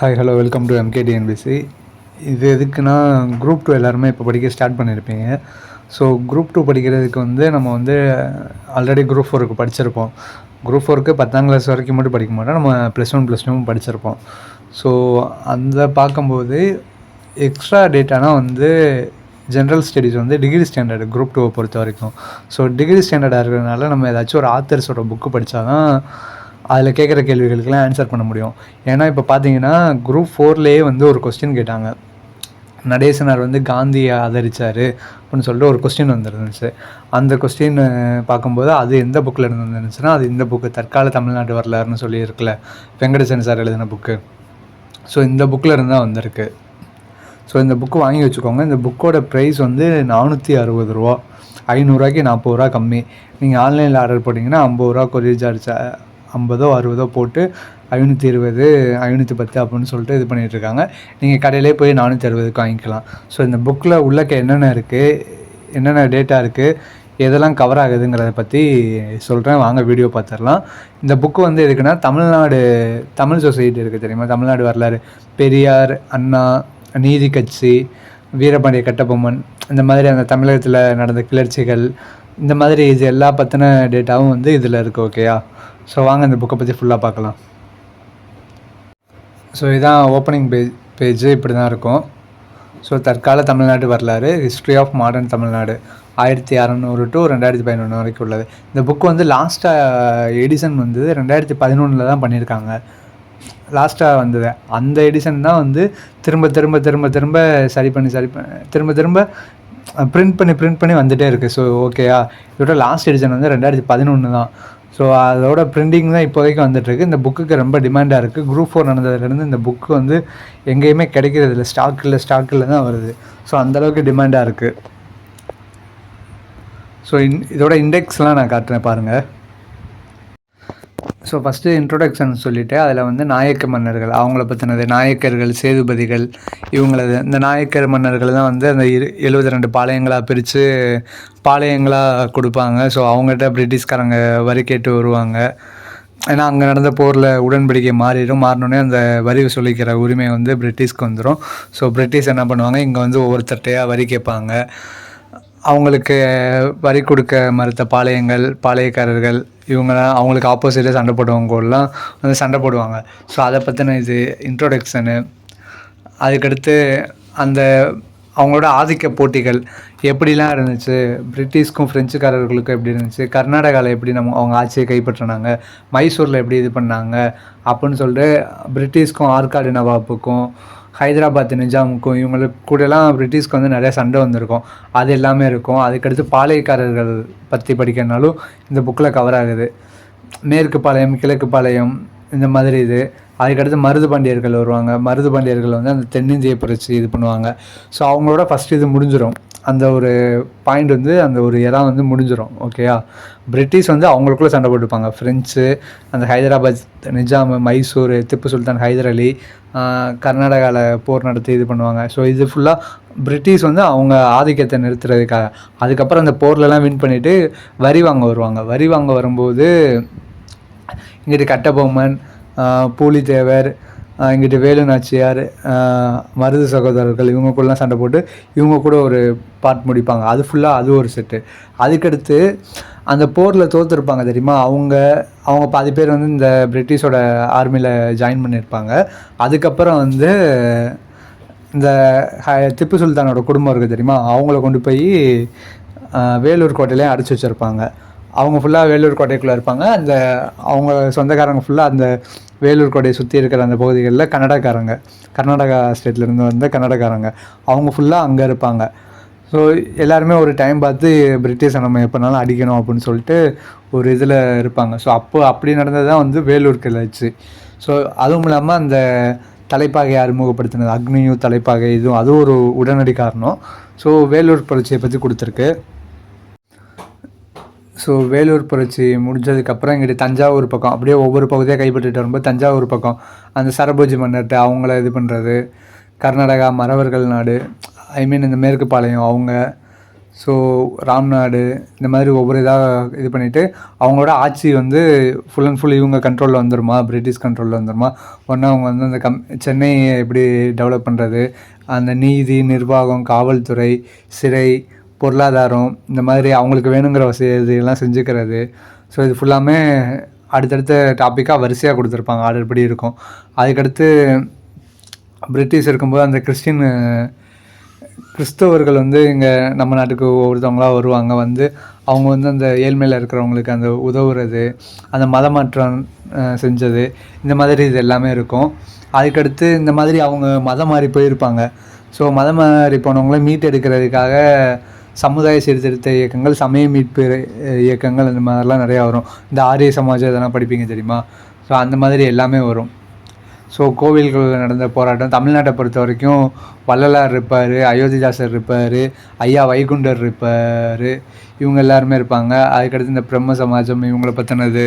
Hi hello welcome to MKTNPSC இது எதுக்குன்னா group two எல்லாருமே இப்போ படிக்க ஸ்டார்ட் பண்ணியிருப்பீங்க ஸோ குரூப் டூ படிக்கிறதுக்கு வந்து நம்ம வந்து ஆல்ரெடி குரூப் ஃபோருக்கு படிச்சிருப்போம். குரூப் ஃபோருக்கு பத்தாம் கிளாஸ் வரைக்கும் மட்டும் படிக்க மாட்டோம். நம்ம ப்ளஸ் ஒன் ப்ளஸ் டூவும் படிச்சிருப்போம். ஸோ அந்த பார்க்கும்போது எக்ஸ்ட்ரா டேட்டானா வந்து ஜென்ரல் ஸ்டடீஸ் வந்து டிகிரி ஸ்டாண்டர்டு குரூப் டூவை பொறுத்த வரைக்கும். ஸோ டிகிரி ஸ்டாண்டர்டாக இருக்கிறதுனால நம்ம ஏதாச்சும் ஒரு ஆத்தர்ஸோட புக்கு படித்தா தான் அதில் கேட்குற கேள்விகளுக்கெல்லாம் ஆன்சர் பண்ண முடியும். ஏன்னா இப்போ பார்த்தீங்கன்னா குரூப் ஃபோர்லேயே வந்து ஒரு கொஸ்டின் கேட்டாங்க. நடேசனார் வந்து காந்தியை ஆதரிச்சார் அப்படின்னு சொல்லிட்டு ஒரு கொஸ்டின் வந்துருந்துச்சு. அந்த கொஸ்டின் பார்க்கும்போது அது எந்த புக்கில் இருந்து வந்துருந்துச்சுன்னா அது இந்த புக்கு தற்கால தமிழ்நாட்டு வரலாறுன்னு சொல்லி இருக்குல்ல வெங்கடேசன் சார் எழுதின புக்கு ஸோ இந்த புக்கில் இருந்து தான் வந்திருக்கு. ஸோ இந்த புக்கு வாங்கி வச்சுக்கோங்க. இந்த புக்கோட ப்ரைஸ் வந்து நானூற்றி அறுபது ரூபா. ஐநூறுரூவாய்க்கு நாற்பது ரூபா கம்மி. நீங்கள் ஆன்லைனில் ஆர்டர் போட்டிங்கன்னா ஐம்பது ரூபா கொரியர் சார்ஜ் ஐம்பதோ அறுபதோ போட்டு ஐநூற்றி இருபது ஐநூற்றி பத்து அப்படின்னு சொல்லிட்டு இது பண்ணிகிட்டு இருக்காங்க. நீங்கள் கடையிலே போய் நானூற்றி அறுபதுக்கு வாங்கிக்கலாம். ஸோ இந்த புக்கில் உள்ளக்க என்னென்ன இருக்குது என்னென்ன டேட்டா இருக்குது எதெல்லாம் கவர் ஆகுதுங்கிறத பற்றி சொல்கிறேன் வாங்க வீடியோ பார்த்துடலாம். இந்த புக்கு வந்து எதுக்குன்னா தமிழ்நாடு தமிழ் சொசைட்டி இருக்குது தெரியுமா? தமிழ்நாடு வரலாறு. பெரியார் அண்ணா நீதி கட்சி வீரபாண்டிய கட்டபொம்மன் இந்த மாதிரி அந்த தமிழகத்தில் நடந்த கிளர்ச்சிகள் இந்த மாதிரி இது எல்லா பற்றின டேட்டாவும் வந்து இதில் இருக்குது ஓகேயா ஸோ வாங்க இந்த புக்கை பற்றி ஃபுல்லாக பார்க்கலாம். ஸோ இதான் ஓப்பனிங் பேஜ் பேஜு இப்படி தான் இருக்கும். ஸோ தற்கால தமிழ்நாட்டு வரலாறு ஹிஸ்ட்ரி ஆஃப் மாடர்ன் தமிழ்நாடு ஆயிரத்தி அறநூறு டு ரெண்டாயிரத்தி பதினொன்று வரைக்கும் உள்ளது. இந்த புக் வந்து லாஸ்ட்டாக எடிசன் வந்தது ரெண்டாயிரத்தி பதினொன்றில் தான் பண்ணியிருக்காங்க. லாஸ்ட்டாக வந்தது. அந்த எடிசன் தான் வந்து திரும்ப திரும்ப திரும்ப திரும்ப சரி பண்ணி சரி பண்ணி திரும்ப திரும்ப பிரிண்ட் பண்ணி பிரிண்ட் பண்ணி வந்துகிட்டே இருக்குது ஸோ ஓகேயா இதோட லாஸ்ட் எடிஷன் வந்து ரெண்டாயிரத்தி பதினொன்று தான். ஸோ அதோட பிரிண்டிங் தான் இப்போதைக்கு வந்துட்டுருக்கு. இந்த புக்குக்கு ரொம்ப டிமாண்டாக இருக்குது குரூப் ஃபோர் நடந்ததுலேருந்து இந்த புக்கு வந்து எங்கேயுமே கிடைக்கிறது இல்லை. ஸ்டாக் இல்லை ஸ்டாக் இல்லை தான் வருது. ஸோ அந்தளவுக்கு டிமாண்டாக இருக்குது ஸோ இன் இதோட இண்டெக்ஸ்லாம் நான் காட்டுறேன் பாருங்கள் ஸோ ஃபஸ்ட்டு இன்ட்ரொடக்ஷன் சொல்லிவிட்டு அதில் வந்து நாயக்க மன்னர்கள் அவங்கள பற்றினது நாயக்கர்கள் சேதுபதிகள் இவங்களது இந்த நாயக்கர் மன்னர்கள் தான் வந்து அந்த இரு எழுபத்தி ரெண்டு பாளையங்களாக பிரித்து பாளையங்களாக கொடுப்பாங்க. ஸோ அவங்ககிட்ட பிரிட்டிஷ்காரங்க வரி கேட்டு வருவாங்க. ஏன்னா அங்கே நடந்த போரில் உடன்படிக்கை மாறிடும். மாறினோடனே அந்த வரி சொல்லிக்கிற உரிமை வந்து பிரிட்டிஷ்க்கு வந்துடும் ஸோ பிரிட்டிஷ் என்ன பண்ணுவாங்க? இங்கே வந்து ஒவ்வொருத்தட்டையாக வரி கேட்பாங்க. அவங்களுக்கு வரி கொடுக்க மறுத்த பாளையங்கள் பாளையக்காரர்கள் இவங்களாம் அவங்களுக்கு ஆப்போசிட்டாக சண்டை போடுறவங்கலாம் வந்து சண்டை போடுவாங்க. ஸோ அதை பற்றின இது இன்ட்ரோடக்ஷனு அதுக்கடுத்து அந்த அவங்களோட ஆதிக்க போட்டிகள் எப்படிலாம் இருந்துச்சு? பிரிட்டிஷ்க்கும் ஃப்ரெஞ்சுக்காரர்களுக்கும் எப்படி இருந்துச்சு? கர்நாடகாவில் எப்படி நம்ம அவங்க ஆட்சியை கைப்பற்றினாங்க? மைசூரில் எப்படி இது பண்ணாங்க? அப்படின்னு சொல்லிட்டு பிரிட்டிஷ்க்கும் ஆற்காடு நவாப்புக்கும் ஹைதராபாத் நிஜாமுக்கும் இவங்களுக்கு கூடலாம் பிரிட்டிஷ்க்கு வந்து நிறையா சண்டை வந்திருக்கும். அது எல்லாமே இருக்கும். அதுக்கடுத்து பாளையக்காரர்கள் பற்றி படிக்கிறனாலும் இந்த புக்கில் கவர் ஆகுது. மேற்கு பாளையம் கிழக்கு பாளையம் இந்த மாதிரி இது. அதுக்கடுத்து மருது பாண்டியர்கள் வருவாங்க. மருது பாண்டியர்கள் வந்து அந்த தென்னிந்திய புரட்சி இது பண்ணுவாங்க. ஸோ அவங்களோட ஃபஸ்ட் இது முடிஞ்சிடும் அந்த ஒரு பாயிண்ட் வந்து அந்த ஒரு இடம் வந்து முடிஞ்சிடும் ஓகேயா பிரிட்டிஷ் வந்து அவங்களுக்குள்ளே சண்டை போட்டுப்பாங்க. ஃப்ரெஞ்சு அந்த ஹைதராபாத் நிஜாம் மைசூர் திப்பு சுல்தான் ஹைதர் அலி கர்நாடகாவில் போர் நடத்தி இது பண்ணுவாங்க. ஸோ இது ஃபுல்லாக பிரிட்டிஷ் வந்து அவங்க ஆதிக்கத்தை நிறுத்துறதுக்காக. அதுக்கப்புறம் அந்த போர்லலாம் வின் பண்ணிவிட்டு வரி வாங்க வருவாங்க. வரி வாங்க வரும்போது இங்கிட்டு கட்டபொம்மன் பூலித்தேவர் இங்கிட்டு வேலு நாச்சியார் மருது சகோதரர்கள் இவங்க கூடலாம் சண்டை போட்டு இவங்க கூட ஒரு பார்ட் முடிப்பாங்க. அது ஃபுல்லாக அது ஒரு செட்டு அதுக்கடுத்து அந்த போரில் தோற்றுருப்பாங்க தெரியுமா? அவங்க அவங்க பாதி பேர் வந்து இந்த பிரிட்டிஷோட ஆர்மியில் ஜாயின் பண்ணியிருப்பாங்க அதுக்கப்புறம் வந்து இந்த திப்பு சுல்தானோட குடும்பம் இருக்குது தெரியுமா? அவங்கள கொண்டு போய் வேலூர் கோட்டையிலையும் அடைச்சி வச்சுருப்பாங்க. அவங்க ஃபுல்லாக வேலூர் கோட்டைக்குள்ளே இருப்பாங்க. அந்த அவங்க சொந்தக்காரங்க ஃபுல்லாக அந்த வேலூர் கோட்டையை சுற்றி இருக்கிற அந்த பகுதிகளில் கன்னடக்காரங்க. கர்நாடகா ஸ்டேட்லேருந்து வந்த கன்னடக்காரங்க. அவங்க ஃபுல்லாக அங்கே இருப்பாங்க. ஸோ எல்லாருமே ஒரு டைம் பார்த்து பிரிட்டிஷை நம்ம எப்போனாலும் அடிக்கணும் அப்படின்னு சொல்லிட்டு ஒரு இதில் இருப்பாங்க. ஸோ அப்போ அப்படி நடந்தது தான் வந்து வேலூர் கிளர்ச்சி. ஸோ அதுவும் இல்லாமல் அந்த தலைப்பாகை அறிமுகப்படுத்தினது அக்னியும் தலைப்பாகை இதுவும் அதுவும் ஒரு உடனடி காரணம். ஸோ வேலூர் புரட்சியை பற்றி கொடுத்துருக்கு. ஸோ வேலூர் புரட்சி முடிஞ்சதுக்கப்புறம் இங்கிட்டு தஞ்சாவூர் பக்கம் அப்படியே ஒவ்வொரு பகுதியாக கைப்பற்றிட்டு வரும்போது தஞ்சாவூர் பக்கம் அந்த சரபோஜி மன்னர்கிட்ட அவங்கள இது பண்ணுறது கர்நாடகா மறவர்கள் நாடு ஐ மீன் இந்த மேற்கு பாளையம் அவங்க ஸோ ராம்நாடு இந்த மாதிரி ஒவ்வொரு இதாக இது பண்ணிவிட்டு அவங்களோட ஆட்சி வந்து ஃபுல் அண்ட் ஃபுல் இவங்க கண்ட்ரோலில் வந்துருமா பிரிட்டிஷ் கண்ட்ரோலில் வந்துருமா? ஒன்று அவங்க வந்து அந்த கம் சென்னையை எப்படி டெவலப் பண்ணுறது அந்த நீதி நிர்வாகம் காவல்துறை சிறை பொருளாதாரம் இந்த மாதிரி அவங்களுக்கு வேணுங்கிற வசதியெல்லாம் செஞ்சுக்கிறது. ஸோ இது ஃபுல்லாமே அடுத்தடுத்த டாப்பிக்காக வரிசையாக கொடுத்துருப்பாங்க. ஆர்டர் படி இருக்கும். அதுக்கடுத்து பிரிட்டிஷ் இருக்கும்போது அந்த கிறிஸ்டின் கிறிஸ்தவர்கள் வந்து இங்கே நம்ம நாட்டுக்கு ஒவ்வொருத்தவங்களாக வருவாங்க. வந்து அவங்க வந்து அந்த ஏழ்மையில் இருக்கிறவங்களுக்கு அந்த உதவுறது அந்த மதமாற்றம் செஞ்சது இந்த மாதிரி இது எல்லாமே இருக்கும். அதுக்கடுத்து இந்த மாதிரி அவங்க மதம் மாறி போயிருப்பாங்க. ஸோ மதம் மாறி போனவங்கள மீட் எடுக்கிறதுக்காக சமுதாய சீர்திருத்த இயக்கங்கள் சமய மீட்பு இயக்கங்கள் அந்த மாதிரிலாம் நிறையா வரும். இந்த ஆரிய சமாஜம் இதெல்லாம் படிப்பீங்க தெரியுமா? ஸோ அந்த மாதிரி எல்லாமே வரும். ஸோ கோவில்களில் நடந்த போராட்டம். தமிழ்நாட்டை பொறுத்த வரைக்கும் வள்ளலார் இருப்பார் அயோத்திதாசர் இருப்பார் ஐயா வைகுண்டர் இருப்பார். இவங்க எல்லாருமே இருப்பாங்க. அதுக்கடுத்து இந்த பிரம்ம சமாஜம் இவங்கள பற்றினது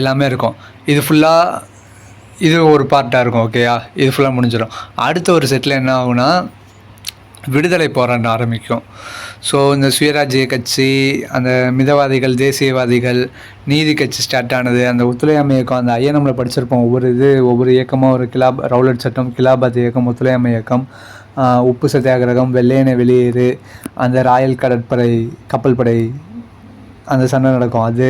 எல்லாமே இருக்கும். இது ஃபுல்லாக இது ஒரு பார்ட்டாக இருக்கும் ஓகேயா இது ஃபுல்லாக முடிஞ்சிடும் அடுத்த ஒரு செட்டில் என்ன ஆகுனா விடுதலை போராட்டம் ஆரம்பிக்கும். ஸோ இந்த சுயராஜ்ய கட்சி அந்த மிதவாதிகள் தேசியவாதிகள் நீதி கட்சி ஸ்டார்ட் ஆனது அந்த ஒத்துழையாமை இயக்கம் அந்த ஐயா நம்மளை படிச்சிருப்போம். ஒவ்வொரு இது ஒவ்வொரு இயக்கமாக ஒரு கிலாப் ரவுலட் சட்டம் கிலாபாத் இயக்கம் ஒத்துழையாமை இயக்கம் உப்பு சத்தியாகிரகம் வெள்ளையனை வெளியேறு அந்த ராயல் கடற்படை கப்பல் படை அந்த சண்டை நடக்கும். அது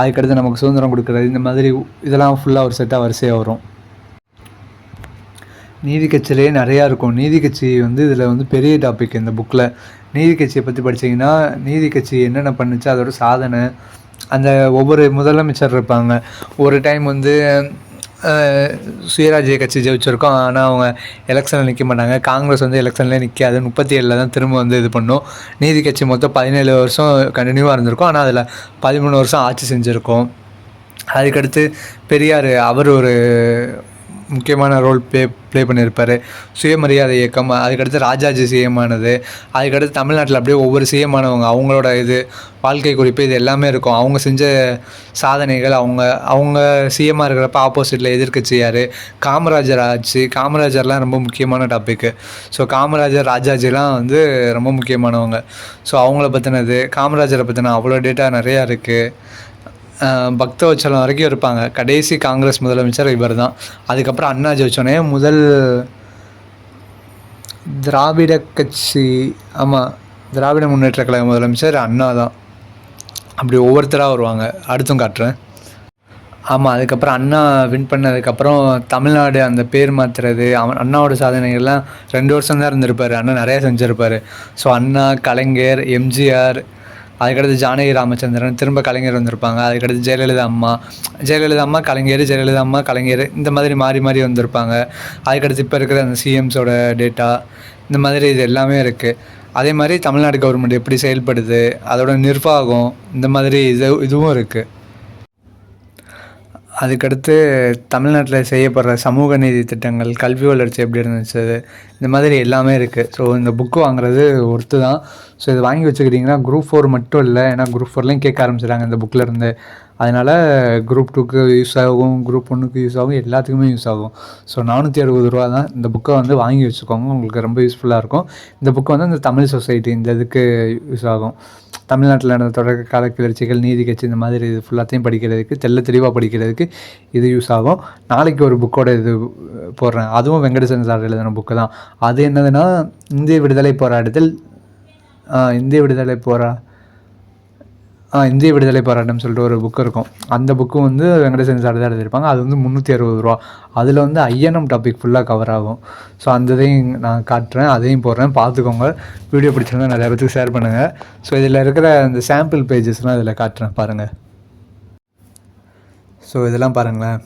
அதுக்கடுத்து நமக்கு சுதந்திரம் கொடுக்குறது. இந்த மாதிரி இதெல்லாம் ஃபுல்லாக ஒரு செட்டாக வரிசையாக வரும். நீதி கட்சியிலே நிறையா இருக்கும். நீதி கட்சி வந்து இதில் வந்து பெரிய டாபிக் இந்த புக்கில் நீதி கட்சியை பற்றி படித்தீங்கன்னா நீதி கட்சி என்னென்ன பண்ணுச்சு அதோட சாதனை அந்த ஒவ்வொரு முதலமைச்சர் இருப்பாங்க. ஒரு டைம் வந்து சுயராஜ்ய கட்சி ஜெயிச்சிருக்கோம். ஆனால் அவங்க எலெக்ஷனில் நிற்க மாட்டாங்க. காங்கிரஸ் வந்து எலெக்ஷன்லேயே நிற்காது முப்பத்தி ஏழில் தான் திரும்ப வந்து இது பண்ணும். நீதி கட்சி மொத்தம் பதினேழு வருஷம் கண்டினியூவாக இருந்திருக்கும். ஆனால் அதில் பதிமூணு வருஷம் ஆட்சி செஞ்சுருக்கோம். அதுக்கடுத்து பெரியார் அவர் ஒரு முக்கியமான ரோல் ப்ளே ப்ளே பண்ணியிருப்பார். சுயமரியாதை இயக்கம் அதுக்கடுத்து ராஜாஜி சிஎம்மானது அதுக்கடுத்து தமிழ்நாட்டில் அப்படியே ஒவ்வொரு சிஎமானவங்க அவங்களோட இது வாழ்க்கை குறிப்பு இது எல்லாமே இருக்கும். அவங்க செஞ்ச சாதனைகள் அவங்க அவங்க சிஎம்மாக இருக்கிறப்ப ஆப்போசிட்டில் எதிர்கட்சி யார்? காமராஜர் ஆச்சு காமராஜர்லாம் ரொம்ப முக்கியமான டாப்பிக்கு ஸோ காமராஜர் ராஜாஜிலாம் வந்து ரொம்ப முக்கியமானவங்க. ஸோ அவங்கள பற்றினது காமராஜரை பற்றின அவ்வளோ டேட்டா நிறையா இருக்குது பக்தவச்சலம் வரைக்கும் இருப்பாங்க. கடைசி காங்கிரஸ் முதலமைச்சர் இவர் தான் அதுக்கப்புறம் அண்ணா ஜெயிச்சோடனே முதல் திராவிட கட்சி ஆமாம் திராவிட முன்னேற்ற கழக முதலமைச்சர் அண்ணா தான் அப்படி ஒவ்வொருத்தராக வருவாங்க. அடுத்தும் காட்டுறேன். ஆமாம் அதுக்கப்புறம் அண்ணா வின் பண்ணதுக்கப்புறம் தமிழ்நாடு அந்த பேர் மாற்றுறது அவன் அண்ணாவோட சாதனைகள்லாம் ரெண்டு வருஷம் தான் இருந்திருப்பார். அண்ணா நிறையா செஞ்சுருப்பார். ஸோ அண்ணா கலைஞர் எம்ஜிஆர் அதுக்கடுத்து ஜானகி ராமச்சந்திரன் திரும்ப கலைஞர் வந்திருப்பாங்க. அதுக்கடுத்து ஜெயலலிதா அம்மா ஜெயலலிதா அம்மா கலைஞர் ஜெயலலிதா அம்மா கலைஞர் இந்த மாதிரி மாறி மாறி வந்திருப்பாங்க. அதுக்கடுத்து இப்போ இருக்கிற அந்த சிஎம்ஸோட டேட்டா இந்த மாதிரி இது எல்லாமே இருக்குது அதே மாதிரி தமிழ்நாடு கவர்மெண்ட் எப்படி செயல்படுது அதோட நிர்வாகம் இந்த மாதிரி இது இதுவும் இருக்குது அதுக்கடுத்து தமிழ்நாட்டில் செய்யப்படுற சமூக நீதி திட்டங்கள் கல்வி வளர்ச்சி எப்படி இருந்துச்சு இந்த மாதிரி எல்லாமே இருக்குது ஸோ இந்த புக்கு வாங்குறது ஒர்த்து தான் ஸோ இது வாங்கி வச்சுக்கிட்டிங்கன்னா குரூப் ஃபோர் மட்டும் இல்லை ஏன்னா குரூப் ஃபோர்லேயும் கேட்க ஆரம்பிச்சிட்டாங்க இந்த புக்கில் இருந்து. அதனால் குரூப் டூக்கு யூஸ் ஆகும் குரூப் ஒன்றுக்கு யூஸ் ஆகும் எல்லாத்துக்குமே யூஸ் ஆகும். ஸோ நானூற்றி அறுபது ரூபா தான் இந்த புக்கை வந்து வாங்கி வச்சுக்கோங்க. உங்களுக்கு ரொம்ப யூஸ்ஃபுல்லாக இருக்கும். இந்த புக்கு வந்து இந்த தமிழ் சொசைட்டி இந்த இதுக்கு யூஸ் ஆகும். தமிழ்நாட்டில் நடந்த தொடக்க கால கிளர்ச்சிகள் நீதி கட்சி இந்த மாதிரி இது ஃபுல்லாத்தையும் படிக்கிறதுக்கு தெல்ல தெளிவாக படிக்கிறதுக்கு இது யூஸ் ஆகும். நாளைக்கு ஒரு புக்கோட இது போடுறேன். அதுவும் வெங்கடேசன் சார் எழுதின புக்கு தான். அது என்னதுன்னா இந்திய விடுதலை போராட்டத்தில் இந்திய விடுதலை போரா இந்திய விடுதலை போராட்டம் சொல்லிட்டு ஒரு புக்கு இருக்கும். அந்த புக்கு வந்து வெங்கடேசன் சார் தான் எழுதியிருப்பாங்க. அது வந்து முந்நூற்றி அறுபது ரூபா. அதில் வந்து ஐஎன்எம் டாபிக் ஃபுல்லாக கவர் ஆகும். ஸோ அந்த இதையும் நான் காட்டுறேன். அதையும் போடுறேன். பார்த்துக்கோங்க. வீடியோ பிடிச்சிருந்தா நிறைய பேருக்கு ஷேர் பண்ணுங்கள் ஸோ இதில் இருக்கிற அந்த சாம்பிள் பேஜஸ்லாம் இதில் காட்டுறேன். பாருங்கள் ஸோ இதெல்லாம் பாருங்களேன்.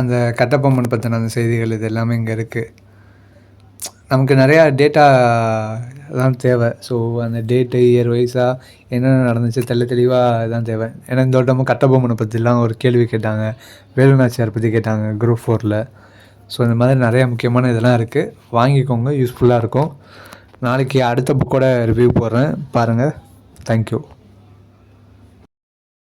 அந்த கட்டப்பொம்மன் பற்றின அந்த செய்திகள் இது எல்லாமே இங்கே இருக்குது நமக்கு நிறையா டேட்டா தான் தேவை. ஸோ அந்த டேட்டு இயர் வைஸாக என்னென்ன நடந்துச்சு தெல்ல தெளிவாக தான் தேவை. ஏன்னா இந்த வட்டமும் கட்டபொம்மனை பற்றிலாம் ஒரு கேள்வி கேட்டாங்க. வேலுநாச்சியார் பற்றி கேட்டாங்க குரூப் ஃபோரில் ஸோ இந்த மாதிரி நிறையா முக்கியமான இதெல்லாம் இருக்குது வாங்கிக்கோங்க யூஸ்ஃபுல்லாக இருக்கும். நாளைக்கு அடுத்த புக்கோட ரிவ்யூ போடுறேன். பாருங்கள் தேங்க்யூ